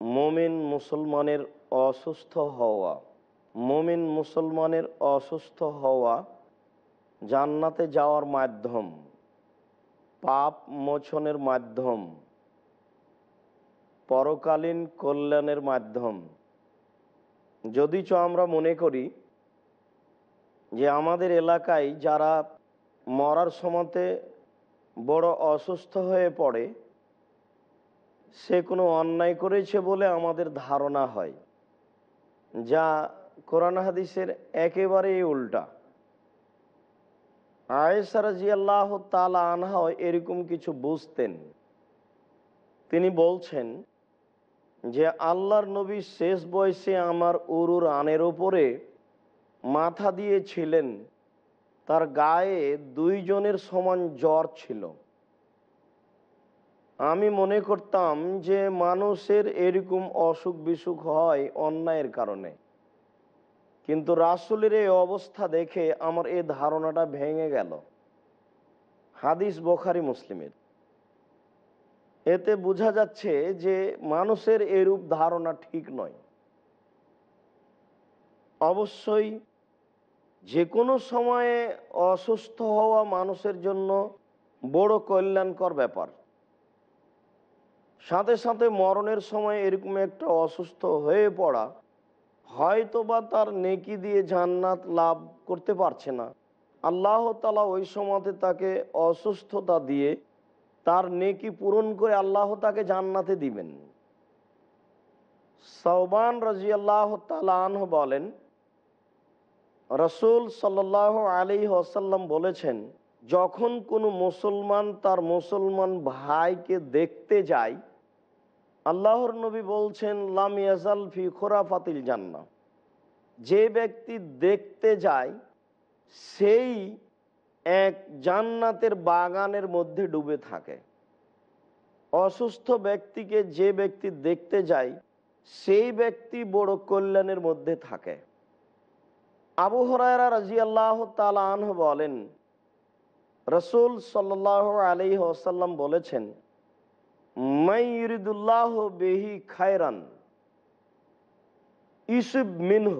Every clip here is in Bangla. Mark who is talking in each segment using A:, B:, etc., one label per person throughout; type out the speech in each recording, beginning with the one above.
A: মমিন মুসলমানের অসুস্থ হওয়া, মমিন মুসলমানের অসুস্থ হওয়া জান্নাতে যাওয়ার মাধ্যম, পাপ মোচনের মাধ্যম, পরকালীন কল্যাণের মাধ্যম। যদিচ আমরা মনে করি যে আমাদের এলাকায় যারা মরার সময়তে বড় অসুস্থ হয়ে পড়ে সে কোনো অন্যায় করেছে বলে আমাদের ধারণা হয়। যা কোরআন হাদিসের একেবারেই উল্টা। আয়েসারাজি আল্লাহ তালা আনহা এরকম কিছু বুঝতেন। তিনি বলছেন যে, আল্লাহর নবী শেষ বয়সে আমার উরুর আনের ওপরে মাথা দিয়েছিলেন। তার গায়ে দুইজনের সমান জ্বর ছিল। আমি মনে করতাম যে মানুষের এরকম অসুখ বিসুখ হয় অন্যায়ের কারণে। কিন্তু রাসুলের এই অবস্থা দেখে আমার এই ধারণাটা ভেঙে গেল। হাদিস বোখারি, মুসলিমের। এতে বোঝা যাচ্ছে যে মানুষের এরূপ ধারণা ঠিক নয়। অবশ্যই যে কোনো সময়ে অসুস্থ হওয়া মানুষের জন্য বড় কল্যাণকর ব্যাপার। সাথে সাথে মরণের সময় এরকম একটা অসুস্থ হয়ে পড়া হয়তো বা তার নেকি দিয়ে জান্নাত লাভ করতে পারছে না। আল্লাহ তালা ওই সময়তে তাকে অসুস্থতা দিয়ে তার নেকি পূরণ করে আল্লাহ তাকে জান্নাতে দিবেন। সৌবান রাজি আল্লাহ তালাহ বলেন, রসুল সাল্লাহ আলী আসাল্লাম বলেছেন যখন কোনো মুসলমান তার মুসলমান ভাইকে দেখতে যায়, আল্লাহর নবী বলছেন, লাম ইয়াজাল ফি খোরাফাতিল জান্না যে ব্যক্তি দেখতে যায়, সেই এক জান্নাতের বাগানের মধ্যে ডুবে থাকে। অসুস্থ ব্যক্তিকে যে ব্যক্তি দেখতে যায়, সেই ব্যক্তি বড় কল্যাণের মধ্যে থাকে। আবু হরায়রা রাজি আল্লাহ তালাহ বলেন রসুল সাল্লাহ আলি আসাল্লাম বলেছেন মাইরিদুল্লাহ বেহি খায়রান ইসুব মিনহ,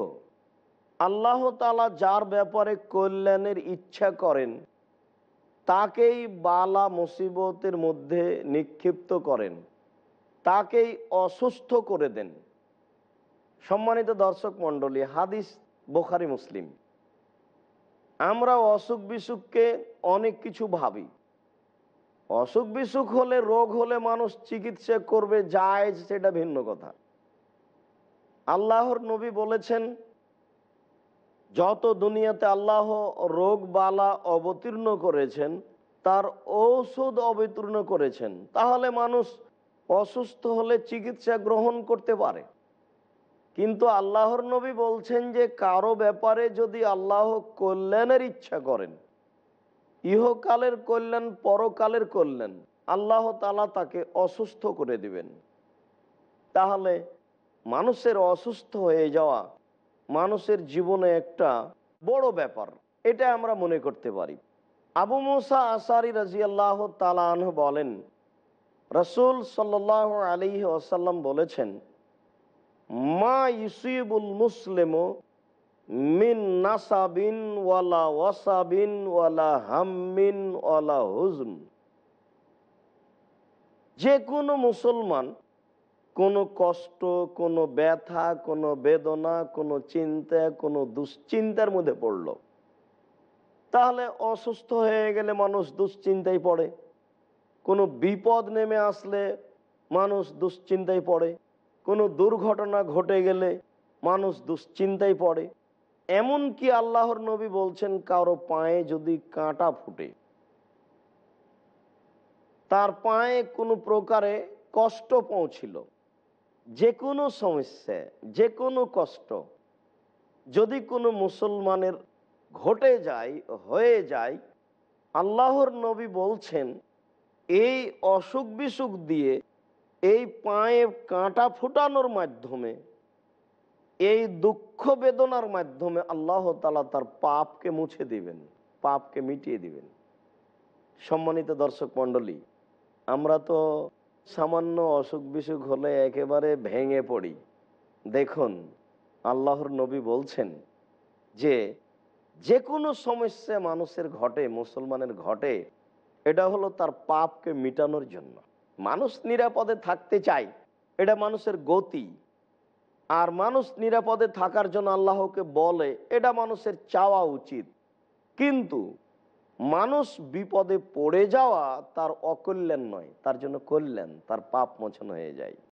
A: আল্লাহ তালা যার ব্যাপারে কল্যাণের ইচ্ছা করেন, তাকেই বালা মুসিবতের মধ্যে নিক্ষিপ্ত করেন, তাকেই অসুস্থ করে দেন। সম্মানিত দর্শক মণ্ডলী, হাদিস বোখারি মুসলিম। আমরা অসুখ বিসুখকে অনেক কিছু ভাবি। অসুখ বিসুখ হলে, রোগ হলে মানুষ চিকিৎসা করবে, যায় সেটা ভিন্ন কথা। আল্লাহর নবী বলেছেন, যত দুনিয়াতে আল্লাহ রোগ বালা অবতীর্ণ করেছেন, তার ঔষধ অবতীর্ণ করেছেন, তাহলে মানুষ অসুস্থ হলে চিকিৎসা গ্রহণ করতে পারে। কিন্তু আল্লাহর নবী বলছেন যে কারও ব্যাপারে যদি আল্লাহ কল্যাণের ইচ্ছা করেন, ইহকালের কল্যাণ, পরকালের কল্যাণ, আল্লাহ তালা তাকে অসুস্থ করে দিবেন। তাহলে মানুষের অসুস্থ হয়ে যাওয়া মানুষের জীবনে একটা বড় ব্যাপার, এটা আমরা মনে করতে পারি। আবু মুসা আসারি রাজি আল্লাহ তালাহ বলেন, রসুল সাল্লাহ আলী আসাল্লাম বলেছেন মা ইসিবুল মুসলিম মিন নাসাবিন ওয়ালা ওয়াসাবিন ওয়ালা হাম্মিন ওয়ালা যে কোনো মুসলমান কোনো কষ্ট, কোনো ব্যথা, কোনো বেদনা, কোনো চিন্তা, কোনো দুশ্চিন্তার মধ্যে পড়ল। তাহলে অসুস্থ হয়ে গেলে মানুষ দুশ্চিন্তায় পড়ে। কোনো বিপদ নেমে আসলে মানুষ দুশ্চিন্তায় পড়ে। কোনো দুর্ঘটনা ঘটে গেলে মানুষ দুশ্চিন্তায় পড়ে। এমন কি আল্লাহর নবী বলছেন, কারও পায়ে যদি কাঁটা ফুটে, তার পায়ে কোনো প্রকারে কষ্ট পৌঁছিল। যে কোনো সমস্যা যে কোনো কষ্ট, যদি কোনো মুসলমানের ঘটে যায়, হয়ে যায়, আল্লাহর নবী বলছেন, এই অসুখ বিসুখ দিয়ে এই পায়ে কাঁটা ফুটানোর মাধ্যমে, এই দুঃখ বেদনার মাধ্যমে আল্লাহ তালা তার পাপকে মুছে দিবেন, পাপকে মিটিয়ে দিবেন। সম্মানিত দর্শক মণ্ডলী, আমরা তো সামান্য অসুখ বিসুখ হলে একেবারে ভেঙে পড়ি। দেখুন, আল্লাহর নবী বলছেন যে যে কোনো সমস্যা মানুষের ঘটে, মুসলমানের ঘটে, এটা হলো তার পাপকে মিটানোর জন্য। মানুষ নিরাপদে থাকতে চায়, এটা মানুষের গতি। আর মানুষ নিরাপদে থাকার জন্য আল্লাহকে বলে, এটা মানুষের চাওয়া উচিত। কিন্তু মানুষ বিপদে পড়ে যাওয়া তার অকল্যাণ নয়, তার জন্য কল্যাণ, তার পাপ মোচন হয়ে যায়।